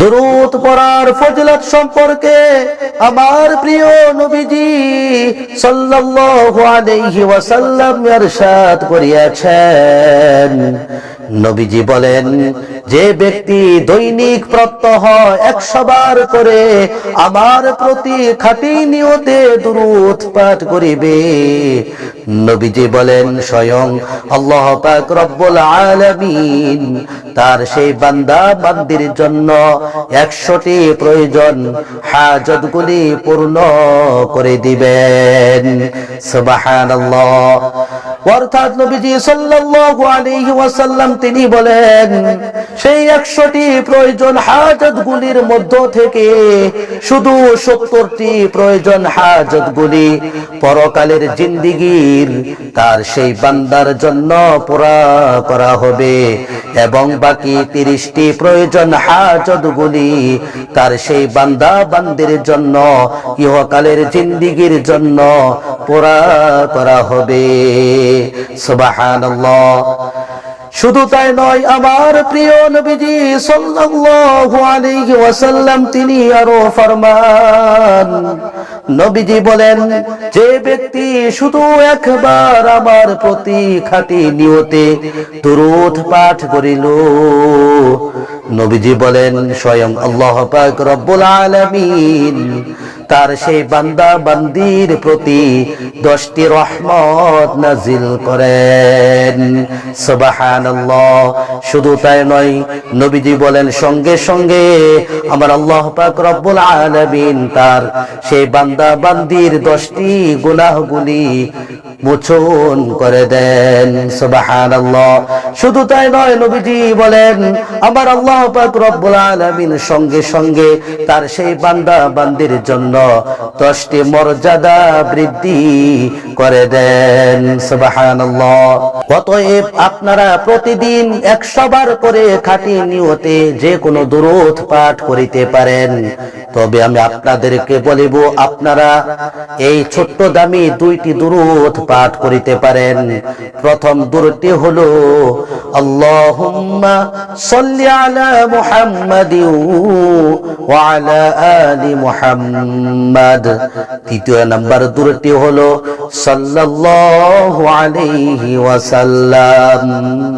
দরুদ পড়ার ফজিলত সম্পর্কে আমার প্রিয় নবীজি সাল্লাল্লাহু আলাইহি ওয়াসাল্লাম ইরশাদ করিয়াছেন। নবীজি বলেন, যে ব্যক্তি দৈনিক প্রত্যহ একশো বার করে আমার প্রতি খাঁটি নিয়তে দুরুদ পাঠ করিবে। নবীজি বলেন, স্বয়ং আল্লাহ পাক রব্বুল আলামিন তার সেই বান্দা বান্দির জন্য একশোটি প্রয়োজন হাজতগুলি পূর্ণ করে দিবেন। সুবহানাল্লাহ। অর্থাৎ নবীজি সাল্লাল্লাহু আলাইহি ওয়াসাল্লাম তিনি বলেন, সেই একশোটি প্রয়োজন হাজতগুলির মধ্য থেকে শুধু সত্তরটি প্রয়োজন হাজতগুলি পরকালের জিন্দিগির, তার সেই বান্দার জন্য পুরা করা হবে এবং বাকি তিরিশটি প্রয়োজন হাজতগুলি তার সেই বান্দা বান্দির জন্য, ইহকালের জিন্দিগির জন্য পুরা করা হবে। সুবহানাল্লাহ। শুধু তাই নয়, আমার প্রিয় নবীজি আলাইহি ওয়াসাল্লাম, তিনি আরও ফরমান। নবীজি বলেন, যে ব্যক্তি শুধু একবার আমার প্রতি খাঁটি নিয়তে দুরূদ পাঠ করিল নবীজি বলেন, স্বয়ং আল্লাহ পাক রব্বুল আলামিন তার সেই বান্দা বান্দির প্রতি দশটি রহমত নাজিল করেন। সুবহানাল্লাহ, শুধু তাই নয়, নবীজি বলেন, সঙ্গে সঙ্গে আমার আল্লাহ পাক রব্বুল আলামিন তার সেই বান্দা বান্দির দশটি গুনাহগুলি মোচন করে দেন, সুবহানাল্লাহ। শুধু তাই নয়, নবীজি বলেন, আমার আল্লাহ পাক রব্বুল আলামিন সঙ্গে সঙ্গে তার সেই বান্দা বান্দির জন্য দশটি মর্যাদা বৃদ্ধি করে দেন অতএব আপনারা প্রতিদিন একশো বার করে খাঁটি নিয়তে যে কোনো দুরুদ পাঠ করিতে পারেন। তবে আমি আপনাদেরকে বলিব, আপনারা এই ছোট্ট দামি দুইটি দুরুদ পাঠ করিতে পারেন। প্রথম দুরুদটি হলো, আল্লাহুম্মা সাল্লি আলা মুহাম্মাদিন ওয়া আলা আলি মুহাম্মাদ তৃতীয় নাম্বার দূরটি হলো সাল্লাল্লাহু আলাইহি ওয়াসাল্লাম।